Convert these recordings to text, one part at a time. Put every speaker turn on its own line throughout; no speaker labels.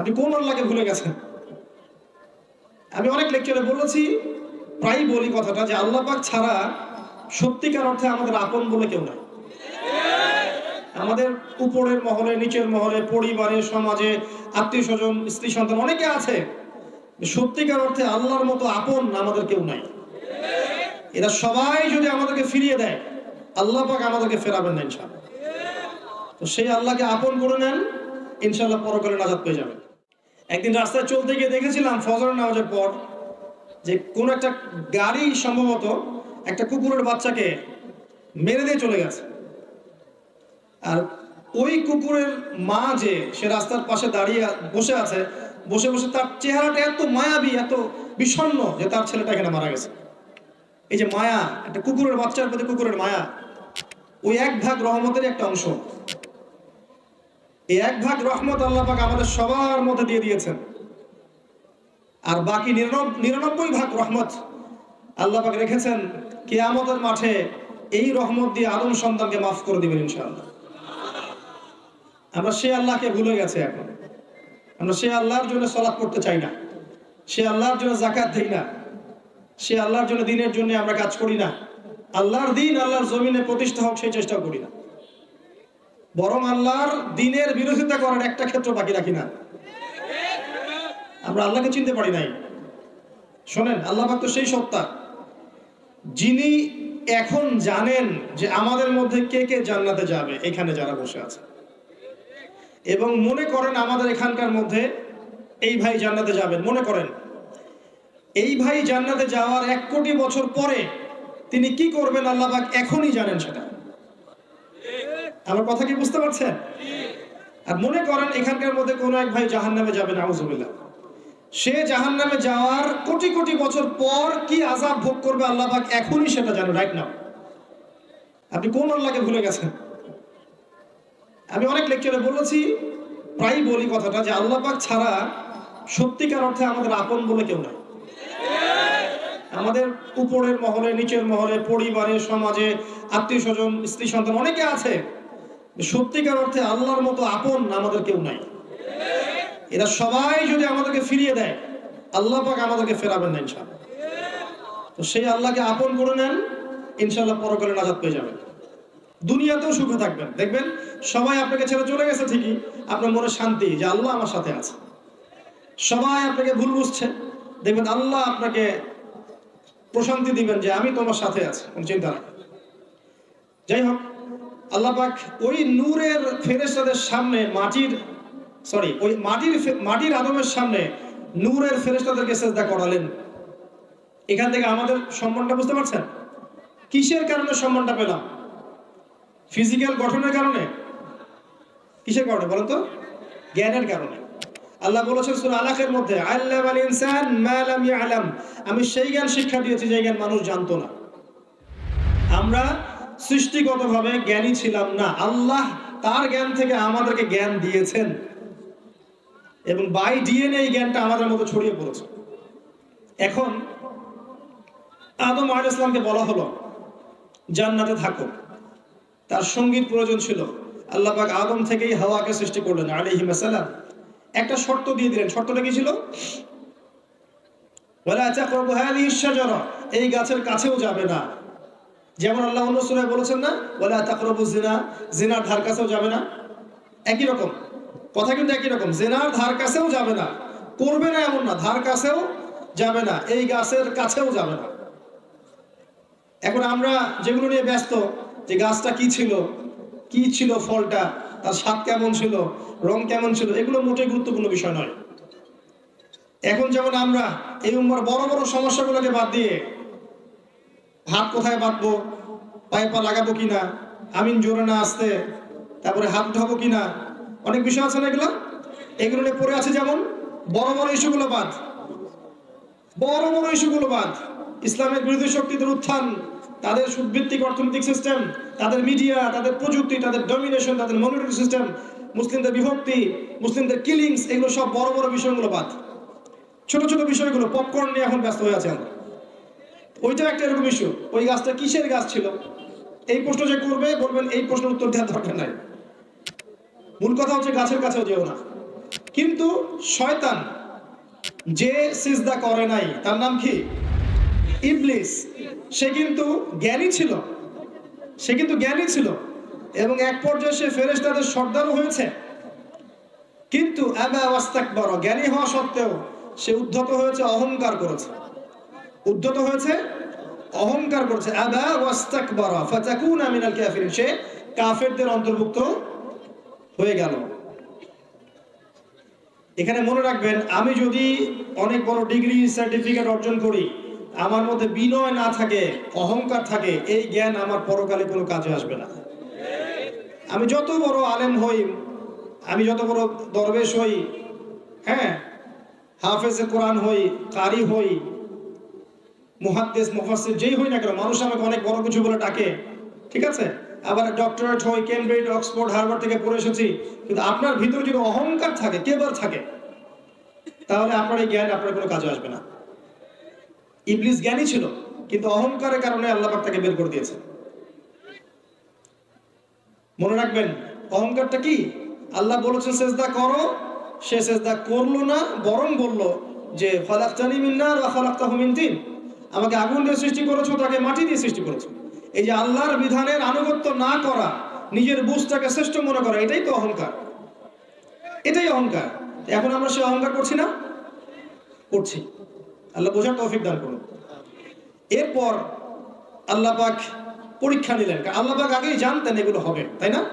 আপনি কোন আল্লাহকে ভুলে গেছেন? আমি অনেক লেকচারে বলেছি, প্রায়ই বলি কথাটা যে আল্লাহ পাক ছাড়া সত্যিকার অর্থে আমাদের আপন বলে কেউ নাই। আমাদের উপরের মহলে, নিচের মহলে, পরিবারে, সমাজে আত্মীয় স্বজন স্ত্রী সন্তান অনেকে আছে সত্যিকার অর্থে আল্লাহর মতো আপন আমাদের কেউ নাই। এরা সবাই যদি আমাদেরকে ফিরিয়ে দেয়, আল্লাহ পাক আমাদেরকে ফেরাবেন না ইনশাআল্লাহ। তো সেই আল্লাহকে আপন করে নেন, ইনশাআল্লাহ পরকালে নাজাত পেয়ে যাবেন। একদিন রাস্তায় চলতে গিয়ে দেখেছিলাম ফজর নামাজের পর যে কোন একটা গাড়ি সম্ভবত একটা কুকুরের বাচ্চাকে মেরে দিয়ে চলে গেছে। আর ওই কুকুরের মা যে সে রাস্তার পাশে দাঁড়িয়ে বসে আছে, বসে বসে তার চেহারাটা এত মায়াবী, এত বিষণ্ণ যে তার ছেলেটা এখানে মারা গেছে। এই যে মায়া, একটা কুকুরের বাচ্চার প্রতি কুকুরের মায়া, ওই এক ভাগ রহমতের একটা অংশ। এই এক ভাগ রহমত আল্লাহ পাক আমাদের সবার মধ্যে দিয়ে দিয়েছেন। আর বাকি নিরানব্বই ভাগ রহমত আল্লাহ পাক রেখেছেন, কিয়ামতের মাঠে এই রহমত দিয়ে আদম সন্তানকে মাফ করে দিবেন ইনশাআল্লাহ। আমরা সে আল্লাহকে ভুলে গেছে এখন। আমরা সে আল্লাহর জন্য সলাপ করতে চাই না। সে আল্লাহর জন্য জাকাত দেই না। সে আল্লাহর জন্য দিনের জন্য আমরা কাজ করি না। আল্লাহর দিন আল্লাহর জমিনে প্রতিষ্ঠা হোক, সেই চেষ্টা করি না। বরং আল্লাহর দিনের বিরোধিতা করার একটা ক্ষেত্র বাকি রাখি না। আমরা আল্লাহকে চিনতে পারি নাই। শোনেন, আল্লাহ তো সেই সত্তা। যিনি এখন জানেন যে আমাদের মধ্যে কে কে জান্নাতে যাবে, এখানে যারা বসে আছে। এবং মনে করেন আমাদের এখানকার মধ্যে এই ভাই জান্নাতে যাবেন, মনে করেন। এই ভাই জান্নাতে যাওয়ার এক কোটি বছর পরে তিনি কি করবেন, আল্লাহ এখনই জানেন সেটা। আমার কথা কি বুঝতে পারছেন? আর মনে করেন এখানকার মধ্যে কোনো এক ভাই জাহান নামে যাবেন আউজুবিল্লাহ সে জাহান নামে যাওয়ার কোটি কোটি বছর পর কি আজাব ভোগ করবে আল্লাহ পাক এখনই সেটা জানেন রাইট নাও আপনি কোন আল্লাহকে ভুলে গেছেন? আমি অনেক লেকচারে বলেছি, প্রায়ই বলি কথাটা যে আল্লাহ পাক ছাড়া সত্যিকার অর্থে আমাদের আপন বলে কেউ নাই। আমাদের উপরের মহলে, নিচের মহলে, পরিবারে, সমাজে, আত্মীয় স্বজন, স্ত্রী সন্তান অনেকে আছে সত্যিকার অর্থে আল্লাহর মতো আপন আমাদের কেউ নাই। এরা সবাই যদি আমাদেরকে ফিরিয়ে দেয়, আল্লাহ পাক আমাদেরকে ফেরাবেন না ইনশাআল্লাহ। তো সেই আল্লাহকে আপন করে নেন, ইনশাআল্লাহ পরকালে নাজাত পেয়ে যাবেন। দুনিয়াতেও সুখে থাকবেন। দেখবেন, সবাই আপনাকে ছেড়ে চলে গেছে ঠিকই, আপনার মনে শান্তি যে আল্লাহ আমার সাথে আছে। সবাই আপনাকে ভুল বুঝছে। দেখবেন, আল্লাহ আপনাকে প্রশান্তি দিবেন যে আমি তোমার সাথে আছি চিন্তা রাখেন যাই হোক আল্লাহ পাক ওই নূরের ফেরেশতাদের সামনে মাটির সরি ওই মাটির মাটির আদমের সামনে নূরের ফেরেশতাদেরকে সেজদা করালেন। এখান থেকে আমাদের সম্মানটা বুঝতে পারছেন? কিসের কারণে সম্মানটা পেলাম? ফিজিক্যাল গঠনের কারণে? কিসের কারণে বলেন তো? জ্ঞানের কারণে। আল্লাহ বলেছেন সূরা আলাকের মধ্যে আল্লাহ আল ইনসান মা আমি সেই জ্ঞান শিক্ষা দিয়েছি, যে জ্ঞান মানুষ জানতো না। আমরা সৃষ্টিগতভাবে জ্ঞানী ছিলাম না। আল্লাহ তার জ্ঞান থেকে আমাদেরকে জ্ঞান দিয়েছেন। এবং বাই ডিএনএ এই জ্ঞানটা আমাদের মতো ছড়িয়ে পড়েছে। এখন আদম আলাইহিস ইসলামকে বলা হলো, জান্নাতে থাকো। তার সংগীত প্রয়োজন ছিল। আল্লাহ পাক আদম থেকেই হাওয়াকে সৃষ্টি করলেন, আলাইহিম সালাম একটা শর্ত দিয়ে দিলেন। শর্তটা কি ছিল? ওয়ালা তাকরাবু হাদিহি শাজারা। এই গাছের কাছেও যাবে না। যেমন আল্লাহ সূরায় বলেছেন না, ওয়ালা তাকরাবু জিনা জিনার ধার কাছেও যাবে না। একই রকম। কথা কিন্তু একই রকম। জেনার ধার কাছেও যাবে না, করবে না এমন না, ধার কাছেও যাবে না, এই গাছের কাছেও যাবে না। এখন আমরা যেগুলো নিয়ে ব্যস্ত, যে গাছটা কি ছিল কি ছিল ফলটা, তার স্বাদ কেমন ছিল, রং কেমন ছিল, এগুলো মোটেই গুরুত্বপূর্ণ বিষয় নয়। এখন যেমন আমরা এই উম্মার বড় বড় সমস্যাগুলোকে বাদ দিয়ে হাত কোথায় বাঁধবো পায়ে পা লাগাবো কিনা? আমিন জোরে না আসতে। তারপরে হাত ধোবো কিনা? অনেক বিষয় আছে না এগুলো? এগুলো নিয়ে পড়ে আছে যেমন, বড় বড় ইস্যুগুলো বাদ। বড় বড় ইস্যুগুলো বাদ। ইসলামের বিরোধী শক্তিদের উত্থান, তাদের সুদভিত্তিক অর্থনৈতিক সিস্টেম তাদের মিডিয়া তাদের প্রযুক্তি, তাদের ডমিনেশন তাদের মনিটরিং সিস্টেম মুসলিমদের বিভক্তি, মুসলিমদের কিলিংস এগুলো সব বড় বড় বিষয়গুলো বাদ। ছোট ছোট বিষয়গুলো পপকর্ন নিয়ে এখন ব্যস্ত হয়ে আছে আমরা। একটা এরকম ইস্যু ওই গাছটা কিসের গাছ ছিল? এই প্রশ্ন যে করবে, বলবেন এই প্রশ্নের উত্তর দেওয়ার দরকার নাই। মূল কথা হচ্ছে গাছের কাছেও যেও না। কিন্তু শয়তান যে সিজদা করে নাই, তার নাম কি? ইবলিস। সে কিন্তু জ্ঞানী ছিল। সে কিন্তু জ্ঞানী ছিল। এবং এক পর্যায়ে সে ফেরেশতাদের সর্দারও হয়েছে। কিন্তু জ্ঞানী হওয়া সত্ত্বেও সে উদ্ধত হয়েছে, অহংকার করেছে। উদ্ধত হয়েছে অহংকার করছে। সে কাফেরদের অন্তর্ভুক্ত হয়ে গেল। এখানে মনে রাখবেন, আমি যদি অনেক বড় ডিগ্রি সার্টিফিকেট অর্জন করি, আমার মধ্যে বিনয় না থাকে, অহংকার থাকে, এই জ্ঞান আমার পরকালে কোনো কাজে আসবে না। আমি যত বড় আলেম হই, আমি যত বড় দরবেশ হই হ্যাঁ হাফেজে কোরআন হই কারি হই মুহাদ্দেস, মুফাসসির, যেই হই না কেন, মানুষ আমাকে অনেক বড় কিছু বলে ডাকে। ঠিক আছে? আবার ডক্টরেট হই, কেমব্রিজ, অক্সফোর্ড, হার্ভার্ড থেকে পড়ে এসেছি। কিন্তু আপনার ভিতরে যদি অহংকার থাকে কেবার থাকে? তাহলে আপনার এই জ্ঞান আপনার কোনো কাজে আসবে না। ইবলিস জ্ঞানী ছিল, কিন্তু অহংকারের কারণে আল্লাহ পাক তাকে বের করে দিয়েছে মনে রাখবেন, অহংকারটা কি? আল্লাহ বলেছেন, সেজদা করো, সে সেজদা করল না, বরং বলল যে ফালাক্তানি মিন্নার বা ফালাক্তাহু মিন আমাকে আগুন দিয়ে সৃষ্টি করেছ, তাকে মাটি দিয়ে সৃষ্টি করেছ। এই যে আল্লাহর বিধানের আনুগত্য না করা, নিজের বুঝটাকে শ্রেষ্ঠ মনে করা, এটাই তো অহংকার। এটাই অহংকার। এখন আমরা সে অহংকার করছি না? করছি। আল্লাহ বোঝার তৌফিক দান করুন। এরপর আল্লাহ পাক পরীক্ষা নিলেন। আল্লাহ পাক আগেই জানতেন এগুলো হবে, তাই না?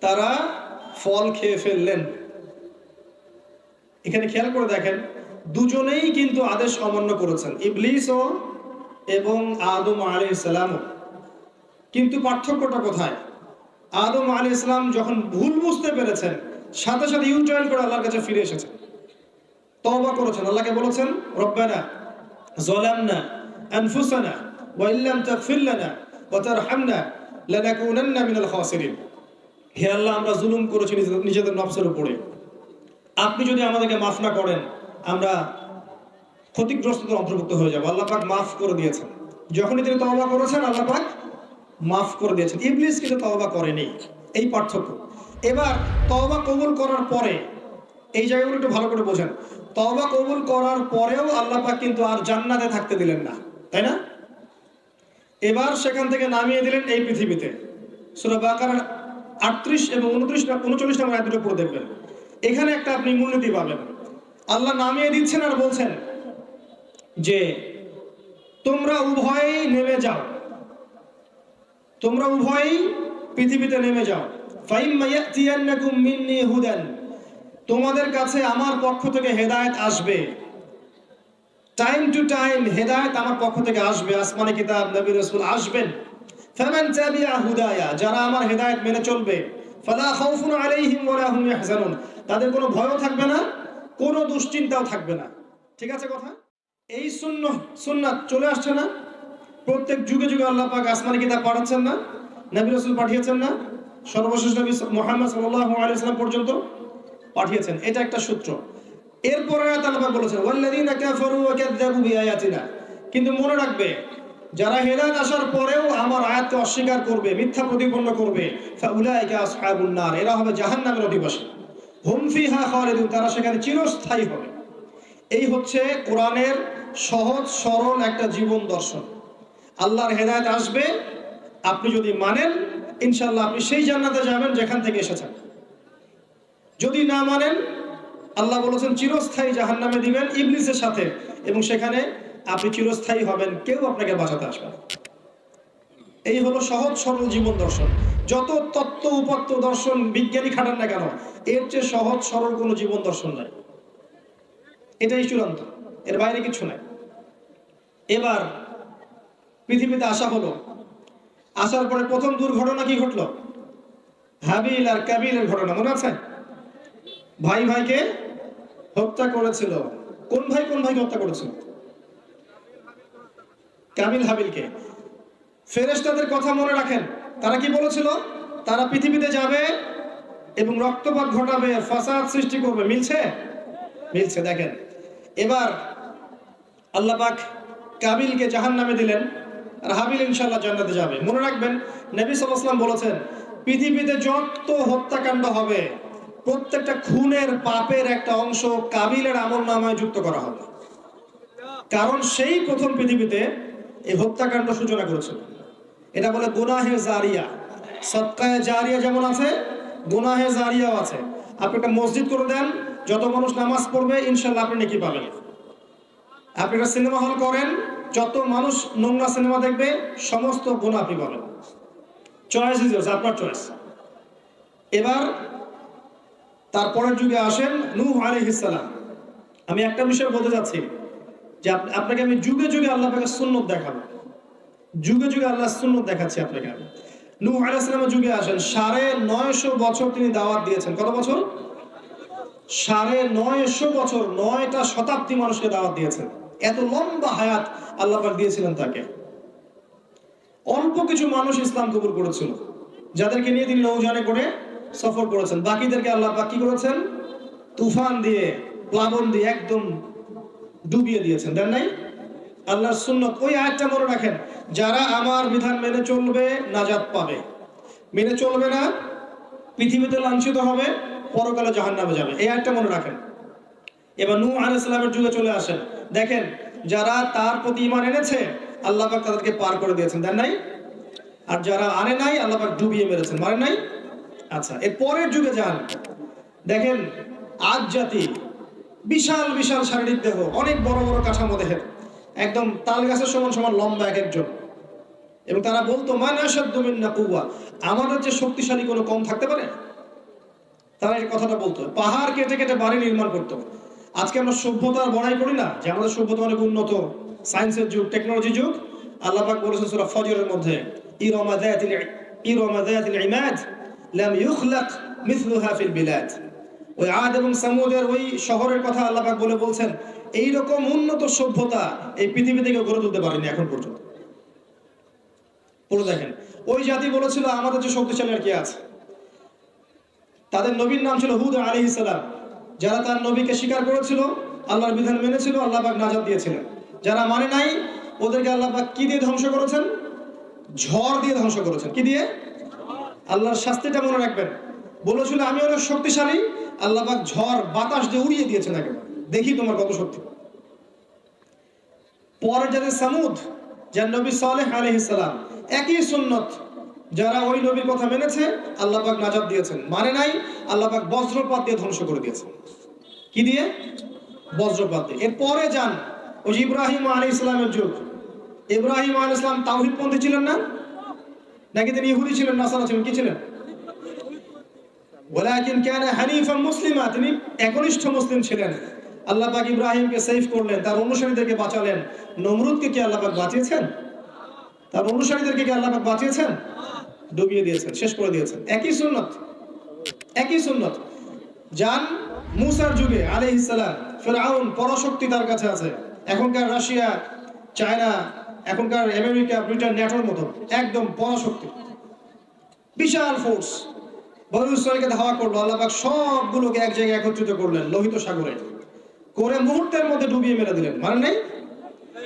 তারা ফল খেয়ে ফেললেন। এখানে খেয়াল করে দেখেন দুজনেই কিন্তু আদেশ অমান্য করেছেন, ইবলিসও এবং আদম আলী ইসলামও কিন্তু পার্থক্যটা কোথায়? আদম আলী ইসলাম যখন ভুল বুঝতে পেরেছেন, সাথে সাথে ইউটার্ন করে আল্লাহর কাছে ফিরে এসেছেন। তওবা করেছেন, আল্লাহকে বলেছেন, রব্বানা যালামনা আনফুসানা ওয়া ইল্লাম ওয়া তারহামনা লানাকুনান্না মিনাল খাসিরিন। হে আল্লাহ, আমরা জুলুম করেছি নিজেদের- নিজেদের নফসের উপরে। আপনি যদি আমাদেরকে মাফ না করেন আমরা ক্ষতিগ্রস্তদের অন্তর্ভুক্ত হয়ে যাব। আল্লাহ পাক মাফ করে দিয়েছেন। যখনই তিনি তওবা করেছেন, আল্লাহ পাক মাফ করে দিয়েছেন। ইবলিস কিন্তু তওবা করেনি। এই পার্থক্য। এবার তওবা কবুল করার পরে, এই জায়গাগুলো একটু ভালো করে বোঝেন। তওবা কবুল করার পরেও আল্লাহ পাক কিন্তু আর জান্নাতে থাকতে দিলেন না। তাই না? এবার সেখান থেকে নামিয়ে দিলেন এই পৃথিবীতে। সূরা বাকার আটত্রিশ এবং উনত্রিশ উনচল্লিশ নম্বর দুটো পড়ে দেখবেন। এখানে একটা আপনি মূলনীতি পাবেন। আল্লাহ নামিয়ে দিচ্ছেন আর বলছেন যে, তোমরা উভয়েই নেমে যাও। তোমরা উভয়েই পৃথিবীতে নেমে যাও। তোমাদের কাছে আমার পক্ষ থেকে হেদায়েত আসবে। টাইম টু টাইম হেদায়েত আমার পক্ষ থেকে আসবে। আসমানি কিতাব, নবী রাসূল আসবেন। যারা আমার হেদায়েত মেনে চলবে। তাদের কোনো ভয়ও থাকবে না। কোনো দুশ্চিন্তাও থাকবে না। ঠিক আছে কথা? এই শূন্য সুন্নাত চলে আসছে না। প্রত্যেক যুগে যুগে আল্লাহ পাক আসমানি কিতাব পাঠাচ্ছেন না, নবী রাসূল পাঠিয়েছেন না, সর্বশেষ নবী মুহাম্মদ সাল্লাল্লাহু আলাইহি ওয়াসাল্লাম পর্যন্ত পাঠিয়েছেন। এটা একটা সূত্র। এরপরে আল্লাহ বলেছেন, ওয়াল্লাযীনা কাফারু ওয়া কাযযাবু বিআয়াতিনা। কিন্তু মনে রাখবে, যারা হেদায়েত আসার পরেও আমার আয়াতকে অস্বীকার করবে, মিথ্যা প্রতিপন্ন করবে, ফাউলাইকা আসহাবুন এরা হবে জাহান্নামের অধিবাসী। হুম ফিহা খালিদুন, তারা সেখানে চিরস্থায়ী হবে। এই হচ্ছে কোরআনের সহজ, সরল একটা জীবন দর্শন। আল্লাহর হেদায়েত আসবে, আপনি যদি মানেন ইনশাল্লাহ আপনি সেই জান্নাতে যাবেন যেখান থেকে এসেছেন। যদি না মানেন, আল্লাহ বলেছেন চিরস্থায়ী জাহান্নামে দিবেন ইবলিসের সাথে এবং সেখানে আপনি চিরস্থায়ী হবেন, কেউ আপনাকে বাঁচাতে আসবে এই হলো সহজ, সরল জীবন দর্শন। যত তত্ত্ব, উপাত্ত, দর্শন, বিজ্ঞানী খাটান না কেন, এর চেয়ে সহজ, সরল কোনো জীবন দর্শন নাই। এটাই চূড়ান্ত। এর বাইরে কিছু নাই। এবার পৃথিবীতে আসা হলো। আসার পরে প্রথম দুর্ঘটনা কি ঘটলো? হাবিল আর কাবিলের ঘটনা, মনে আছে? ভাই ভাইকে হত্যা করেছিল। কোন ভাই, কোন ভাইকে হত্যা করেছিল? কাবিল হাবিলকে। ফেরেশতাদের কথা মনে রাখেন। তারা কি বলেছিল? তারা পৃথিবীতে যাবে এবং রক্তপাত ঘটাবে, ফাসাদ সৃষ্টি করবে। মিলছে? মিলছে, দেখেন। এবার আল্লাহ পাক কাবিলকে জাহান নামে দিলেন। আর হাবিল ইনশাল্লাহ জান্নাতে যাবে। মনে রাখবেন, নবী ওয়াসাল্লাম বলেছেন, পৃথিবীতে যত হত্যাকাণ্ড হবে, প্রত্যেকটা খুনের পাপের একটা অংশ কাবিলের আমল নামায় যুক্ত করা হবে। কারণ সেই প্রথম পৃথিবীতে এই হত্যাকাণ্ড সূচনা করেছিল। এটা বলে গুনাহে জারিয়া। সৎকায় জারিয়া যেমন আছে, গুনাহে জারিয়াও আছে। আপনি একটা মসজিদ করে দেন, যত মানুষ নামাজ পড়বে ইনশাল্লাহ আপনি নাকি পাবেন। আপনি একটা সিনেমা হল করেন, যত মানুষ নোংরা সিনেমা দেখবে, সমস্ত গুণ আপনি পাবেন। চয়েস ইজ আপনার চয়েস এবার, তারপরের যুগে আসেন নূহ আলাইহিসসালাম আমি একটা বিষয় বলতে যাচ্ছি, যে আপনাকে আমি যুগে যুগে আল্লাহ পাকে সুন্নত দেখাবো। যুগে যুগে আল্লাহ সুন্নত দেখাচ্ছি আপনাকে আমি। নূহ আলাইহিসসালামের যুগে আসেন, সাড়ে নয়শো বছর তিনি দাওয়াত দিয়েছেন। কত বছর? সাড়ে নয়শো বছর, নয়টা শতাব্দী মানুষকে দাওয়াত দিয়েছেন। এত লম্বা হায়াত আল্লাহ পাক দিয়েছিলেন তাকে। অল্প কিছু মানুষ ইসলাম কবুল করেছিল, যাদেরকে নিয়ে তিনি নৌজানে করে সফর করেছেন। বাকিদেরকে আল্লাহ পাক কি করেছেন? তুফান দিয়ে, প্লাবন দিয়ে একদম ডুবিয়ে দিয়েছেন। দেন নাই? আল্লাহর সুন্নত ওই আয়াতটা মনে রাখেন, যারা আমার বিধান মেনে চলবে, নাজাত পাবে। মেনে চলবে না, পৃথিবীতে লাঞ্ছিত হবে, পরকালে জাহান্নামে যাবে। এই আয়াতটা মনে রাখেন। এবার নূহ আলাইহিস সালামের যুগে চলে আসেন। দেখেন, যারা তার প্রতি ঈমান এনেছে, আল্লাহ পাক তাদেরকে পার করে দিয়েছেন। দেন নাই? আর যারা আনে নাই, আল্লাহ পাক ডুবিয়ে মেরেছেন। মারে নাই? আচ্ছা এর পরের যুগে যান। দেখেন আজ জাতি, বিশাল বিশাল শারীরিক দেহ, অনেক বড় বড় কাঠামো দেহের। একদম তাল গাছের সমান সমান লম্বা এক একজন। এবং তারা বলতো মান আসাদ্দু মিন্না কুওয়া। আমাদের যে শক্তিশালী কোনো কম থাকতে পারে? তারা এই কথাটা বলতো। পাহাড় কেটে কেটে বাড়ি নির্মাণ করতো। আজকে আমরা সভ্যতার বড়াই করি না, যে আমাদের সভ্যতা অনেক উন্নত। সায়েন্সের যুগ টেকনোলজি যুগ। আল্লাহ পাক বলেছেন সূরা ফজরের মধ্যে, ইরামা যাতিল ইরামা লাম ইখলাক মিথলুহা ফিল বিলাদ। ওই আদ এবং সামুদের ওই শহরের কথা আল্লাহ পাক বলে বলছেন এই রকম উন্নত সভ্যতা এই পৃথিবী থেকে গড়ে তুলতে পারেনি এখন পর্যন্ত। পড়ে দেখেন, ওই জাতি বলেছিল, আমাদের যে শক্তিশালী আর কি আছে? তাদের নবীর নাম ছিল হুদ আলী ইসলাম যারা তার নবীকে স্বীকার করেছিল, আল্লাহর বিধান মেনেছিল, আল্লাহ পাক নাজাত দিয়েছিলেন। যারা মানে নাই, ওদেরকে আল্লাহ পাক কি দিয়ে ধ্বংস করেছেন? ঝড় দিয়ে ধ্বংস করেছেন। কি দিয়ে? আল্লাহর শাস্তিটা মনে রাখবেন। বলেছিল, আমি অনেক শক্তিশালী। আল্লাহ পাক ঝড়, বাতাস দিয়ে উড়িয়ে দিয়েছেন একেবারে। দেখি তোমার কত শক্তি পরে যাদের সামুদ, যার নবী সালেহ আলহিসাম একই সুন্নত যারা ওই নবীর কথা মেনেছে, আল্লাহ নাজাদ দিয়েছেন। মানে নাই, আল্লাহ পাক বজ্রপাত দিয়ে ধ্বংস করে দিয়েছেন। কি দিয়ে? বজ্রপাত দিয়ে। এরপরে যান ওই ইব্রাহিম আলী ইসলামের যুগ। ইব্রাহিম আলী ইসলাম তাওহিদপন্থী ছিলেন না? নাকি তিনি ইহুদি ছিলেন, নাসারা ছিলেন, কি ছিলেন? ওয়ালাকিন কানা হানিফান মুসলিমা, তিনি একনিষ্ঠ মুসলিম ছিলেন। আল্লাহ পাক ইব্রাহিমকে সেভ করলেন, তার অনুসারীদেরকে বাঁচালেন। নমরুদকে কি আল্লাহ পাক বাঁচিয়েছেন? তার অনুসারীদেরকে কি আল্লাহ পাক বাঁচিয়েছেন? ডুবিয়ে দিয়েছেন, শেষ করে দিয়েছেন। একই সুন্নত একই সুন্নত। যান মুসার যুগে, আলাইহিস সালাম ফেরাউন পরাশক্তি তার কাছে আছে। এখনকার রাশিয়া, চায়না, এখনকার আমেরিকা, ব্রিটেন ন্যাটোর মতো একদম পরাশক্তি। বিশাল ফোর্স বনু ইসরায়েলকে ধাওয়া করল, আল্লাহ পাক সবগুলোকে এক জায়গায় একত্রিত করলেন, লোহিত সাগরে। করে মুহূর্তের মধ্যে ডুবিয়ে মেরে দিলেন। মানে নেই?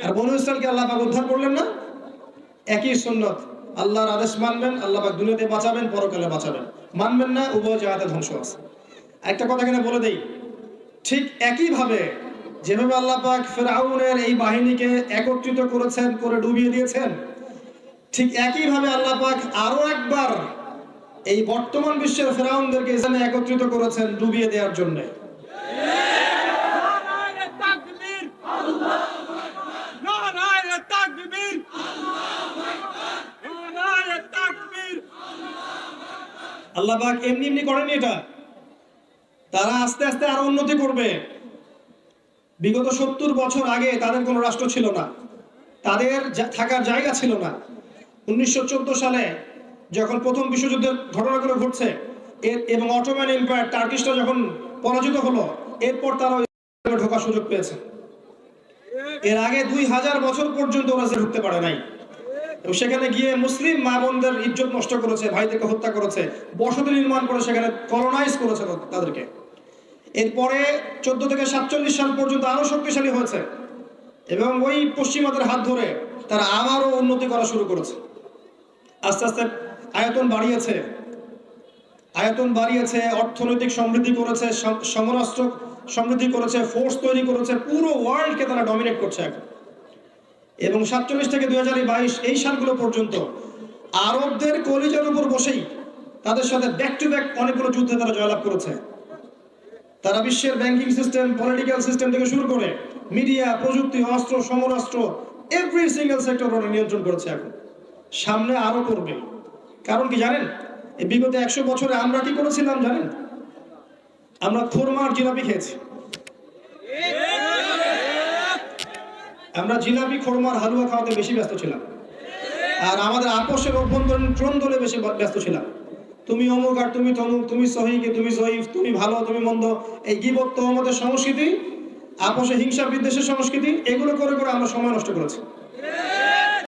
আর বনু ইসরায়েলকে আল্লাহ পাক উদ্ধার করলেন না? একই সুন্নত। আল্লাহর আদেশ মানবেন, আল্লাহ পাক দুনিয়াতে বাঁচাবেন, পরকালে বাঁচাবেন। মানবেন না, উভয় জায়গাতে ধ্বংস আছে। একটা কথা এখানে বলে দেই। ঠিক একই ভাবে যেভাবে আল্লাহ পাক ফেরাউনের এই বাহিনীকে একত্রিত করেছেন, করে ডুবিয়ে দিয়েছেন, ঠিক একই ভাবে আল্লাহ পাক আরও একবার এই বর্তমান বিশ্বের ফেরাউনদেরকে এখানে একত্রিত করেছেন ডুবিয়ে দেওয়ার জন্য। আল্লাহ এমনি এমনি করেনি এটা। তারা আস্তে আস্তে আরও উন্নতি করবে। বিগত সত্তর বছর আগে তাদের কোনো রাষ্ট্র ছিল না। তাদের থাকার জায়গা ছিল না। উনিশশো চোদ্দ সালে যখন প্রথম বিশ্বযুদ্ধের ঘটনাগুলো ঘটছে, এর এবং অটোম্যান এম্পায়ার টার্কিশটা যখন পরাজিত হলো, এরপর তারা ঢোকার সুযোগ পেয়েছে। এর আগে দুই হাজার বছর পর্যন্ত ওরা ঢুকতে পারে নাই। সেখানে গিয়ে মুসলিম মা বোনদের ইজ্জত নষ্ট করেছে, ভাইদেরকে হত্যা করেছে, বসতি নির্মাণ করে সেখানে কলোনাইজ করেছে তাদেরকে। এরপরে চোদ্দ থেকে সাতচল্লিশ সাল পর্যন্ত আরও শক্তিশালী হয়েছে এবং ওই পশ্চিমাদের হাত ধরে তারা আবারও উন্নতি করা শুরু করেছে। আস্তে আস্তে আয়তন বাড়িয়েছে। আয়তন বাড়িয়েছে, অর্থনৈতিক সমৃদ্ধি করেছে সমরাষ্ট্র সমৃদ্ধি করেছে ফোর্স তৈরি করেছে, পুরো ওয়ার্ল্ডকে তারা ডমিনেট করছে এখন। এবং সাতচল্লিশ থেকে দুই হাজার বাইশ এই সালগুলো পর্যন্ত আরবদের কলিজার উপর বসেই তাদের সাথে ব্যাক টু ব্যাক অনেকগুলো যুদ্ধে তারা জয়লাভ করেছে। তারা বিশ্বের ব্যাংকিং সিস্টেম পলিটিক্যাল সিস্টেম থেকে শুরু করে মিডিয়া প্রযুক্তি, অস্ত্র, সমরাস্ত্র এভরি সিঙ্গেল সেক্টর ওরা নিয়ন্ত্রণ করেছে এখন। সামনে আরও করবে। কারণ কি জানেন? এই বিগত একশো বছরে আমরা কি করেছিলাম জানেন? আমরা খোরমার জিলাপি খেয়েছি। আমরা জিলাপি, খোরমার, হালুয়া খাওয়াতে বেশি ব্যস্ত ছিলাম। আর আমাদের আপোষের অভ্যন্তরীণ দ্বন্দ্বে বেশি ব্যস্ত ছিলাম। তুমি অমুক আর তুমি তমুক, তুমি সহিকে তুমি সহিফ তুমি ভালো, তুমি মন্দ, এই গিবত্ত আমাদের সংস্কৃতি, আপোষে হিংসা বিদ্বেষের সংস্কৃতি, এগুলো করে করে আমরা সময় নষ্ট করেছি।